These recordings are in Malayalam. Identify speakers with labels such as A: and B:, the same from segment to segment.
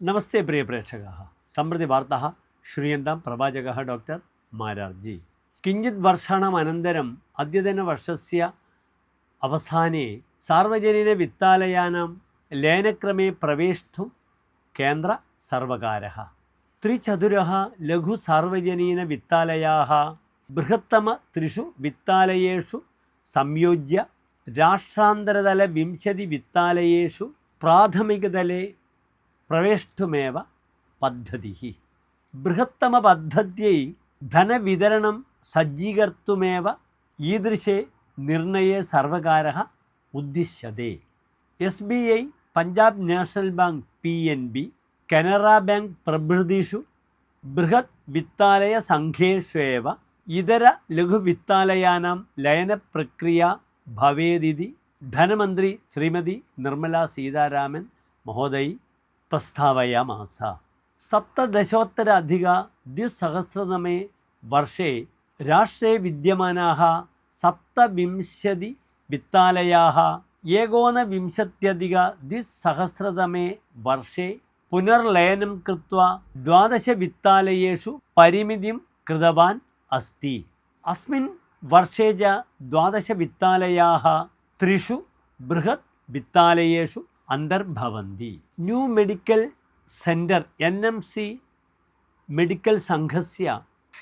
A: നമസ്തേ പ്രിയ പ്രേക്ഷക സമൃദ്ധി വാർത്ത ശ്രീയന്താം പ്രവാചക ഡോക്ടർ മാരാർജി. കിഞ്ചിത് വർഷണം അനന്തരം അദ്യതന അദ്യതനവർഷസ്യ അവസാനെ സാർവജനിക സാർവജനീനവിത്താലയാനാം ലയനക്രമേ പ്രവേഷ്ടും കേന്ദ്ര സർവകാര ത്രിചതുര ലഘു സാർവജനിക സാർവജനീനവിത്താലയാ ബൃഹത്തമ ത്രിഷു വിത്താലയേഷു സംയോജ്യ രാഷ്ട്രാന്തരതല വിംശതി വിത്താലയേഷു പ്രാഥമികതലേ പ്രവേഷ്ടുമേവ പദ്ധതി ബൃഹത്തമ പദ്ധതിയായി ധനവിതരണം സജ്ജീകർത്തുമേവ ഈദൃശേ നിർണയേ സർവകാര ഉദ്ദിശ്യതേ. S B I Punjab national bank P N B Canara bank പ്രഭൃതിഷു ബൃഹത് വിത്താലയ സംഘേഷേവ ഇതര ലഘുവിത്താലയാം ലയന പ്രക്രിയ ഭവേദിതി ധനമന്ത്രി ശ്രീമതി നിർമ്മല സീതാരാമൻ മഹോദയി പ്രസ്താവയാമാസ. സപ്തദശോത്തരാധിക ദ്വിസഹസ്രതമേ വർഷേ രാഷ്ട്രേ വിദ്യമാനാഹ സപ്തവിംശതി വിത്താലയാഹ ഏകോനവിംശത്യധിക ദ്വിസഹസ്രതമേ വർഷേ പുനർലയനം കൃത്വ ദ്വാദശ വിത്താലയേഷു പരിമിതിം കൃതവാൻ അസ്തി. അസ്മിൻ വർഷേജ ദ്വാദശ വിത്താലയാഹ ത്രിഷു ബൃഹത് വിത്താലയേഷു അന്തർഭവന്തി. New medical centre N M C medical സംഘസ്യ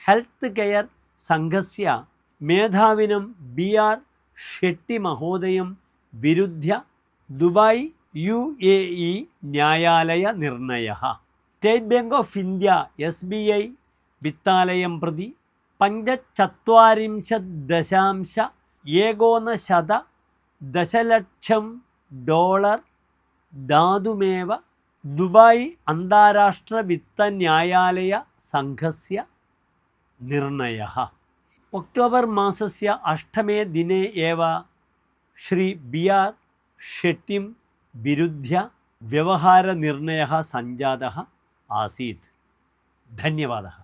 A: health care സംഘസ്യ മേധാവിനും ബി ആർ ഷെട്ടി മഹോദയം വിരുദ്ധ ദുബായ് യു എ ഇ ന്യായാലയ നിർണയ. State bank of India S B I വിത്താലയം പ്രതി പഞ്ചചത്വാരിംശത് ദശാംശ ഏകോനശത ദശലക്ഷം ഡോളർ ധാതുമേവ ദുബായ് അന്താരാഷ്ട്ര വിത്ത ന്യായാലയ സംഘസ്യ നിർണയ. ഒക്ടോബർ മാസസ്യ അഷ്ടമേ ദിനെ ഏവ ശ്രീ ബി ആർ ഷെട്ടിം വിരുദ്ധ്യ വ്യവഹാരനിർണയ സഞ്ജാത ആസീത്. ധന്യവാദ.